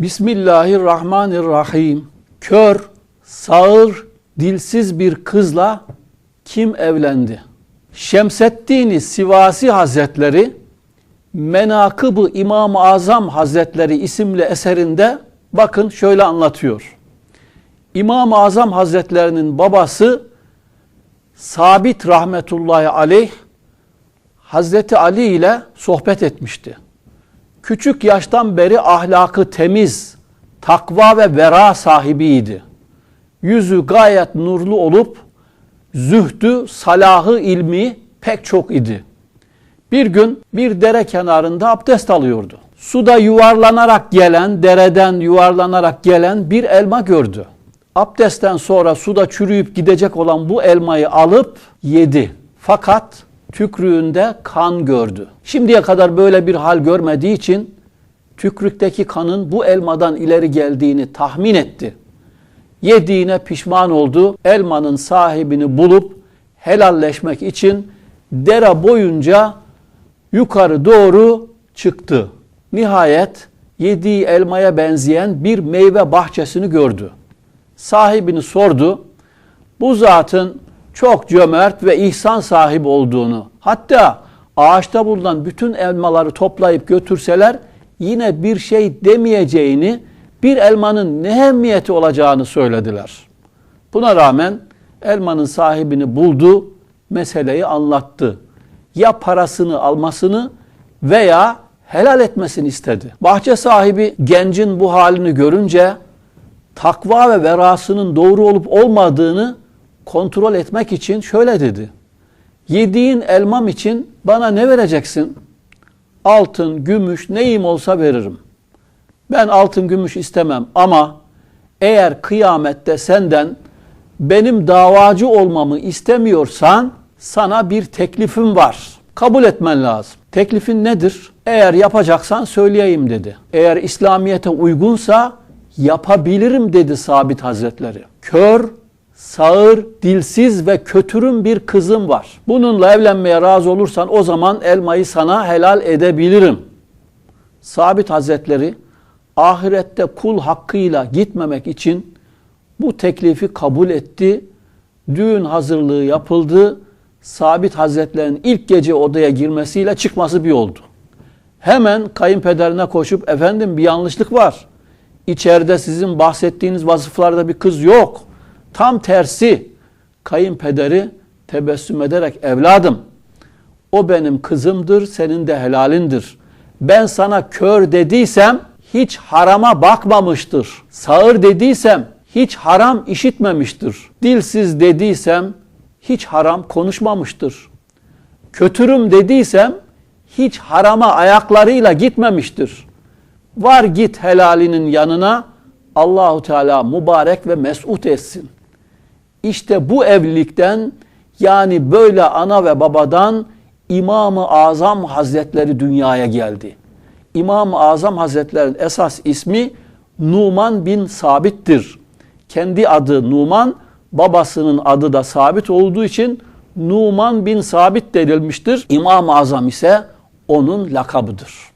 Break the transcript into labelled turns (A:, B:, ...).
A: Bismillahirrahmanirrahim. Kör, sağır, dilsiz bir kızla kim evlendi? Şemseddin Sivasi Hazretleri Menakıb-ı İmam-ı Azam Hazretleri isimli eserinde bakın şöyle anlatıyor. İmam-ı Azam Hazretlerinin babası Sabit rahmetullahi aleyh Hazreti Ali ile sohbet etmişti. Küçük yaştan beri ahlakı temiz, takva ve vera sahibiydi. Yüzü gayet nurlu olup zühdü, salahı, ilmi pek çok idi. Bir gün bir dere kenarında abdest alıyordu. Suda yuvarlanarak gelen, dereden yuvarlanarak gelen bir elma gördü. Abdestten sonra suda çürüyüp gidecek olan bu elmayı alıp yedi. Fakat tükrüğünde kan gördü. Şimdiye kadar böyle bir hal görmediği için tükrükteki kanın bu elmadan ileri geldiğini tahmin etti. Yediğine pişman oldu. Elmanın sahibini bulup helalleşmek için dere boyunca yukarı doğru çıktı. Nihayet yediği elmaya benzeyen bir meyve bahçesini gördü. Sahibini sordu. Bu zatın çok cömert ve ihsan sahibi olduğunu, hatta ağaçta bulunan bütün elmaları toplayıp götürseler yine bir şey demeyeceğini, bir elmanın ne ehemmiyeti olacağını söylediler. Buna rağmen elmanın sahibini buldu, meseleyi anlattı. Ya parasını almasını veya helal etmesini istedi. Bahçe sahibi gencin bu halini görünce takva ve verasının doğru olup olmadığını kontrol etmek için şöyle dedi. Yediğin elmam için bana ne vereceksin? Altın, gümüş, neyim olsa veririm. Ben altın, gümüş istemem ama eğer kıyamette senden benim davacı olmamı istemiyorsan sana bir teklifim var. Kabul etmen lazım. Teklifin nedir? Eğer yapacaksan söyleyeyim dedi. Eğer İslamiyete uygunsa yapabilirim dedi Sabit Hazretleri. Kör, sağır, dilsiz ve kötürüm bir kızım var. Bununla evlenmeye razı olursan o zaman elmayı sana helal edebilirim. Sabit Hazretleri ahirette kul hakkıyla gitmemek için bu teklifi kabul etti. Düğün hazırlığı yapıldı. Sabit Hazretlerinin ilk gece odaya girmesiyle çıkması bir oldu. Hemen kayınpederine koşup efendim bir yanlışlık var. İçeride sizin bahsettiğiniz vasıflarda bir kız yok. Tam tersi kayınpederi tebessüm ederek evladım o benim kızımdır senin de helalindir. Ben sana kör dediysem hiç harama bakmamıştır. Sağır dediysem hiç haram işitmemiştir. Dilsiz dediysem hiç haram konuşmamıştır. Kötürüm dediysem hiç harama ayaklarıyla gitmemiştir. Var git helalinin yanına Allahu Teala mübarek ve mesut etsin. İşte bu evlilikten yani böyle ana ve babadan İmam-ı Azam Hazretleri dünyaya geldi. İmam-ı Azam Hazretlerinin esas ismi Numan bin Sabit'tir. Kendi adı Numan, babasının adı da Sabit olduğu için Numan bin Sabit denilmiştir. İmam-ı Azam ise onun lakabıdır.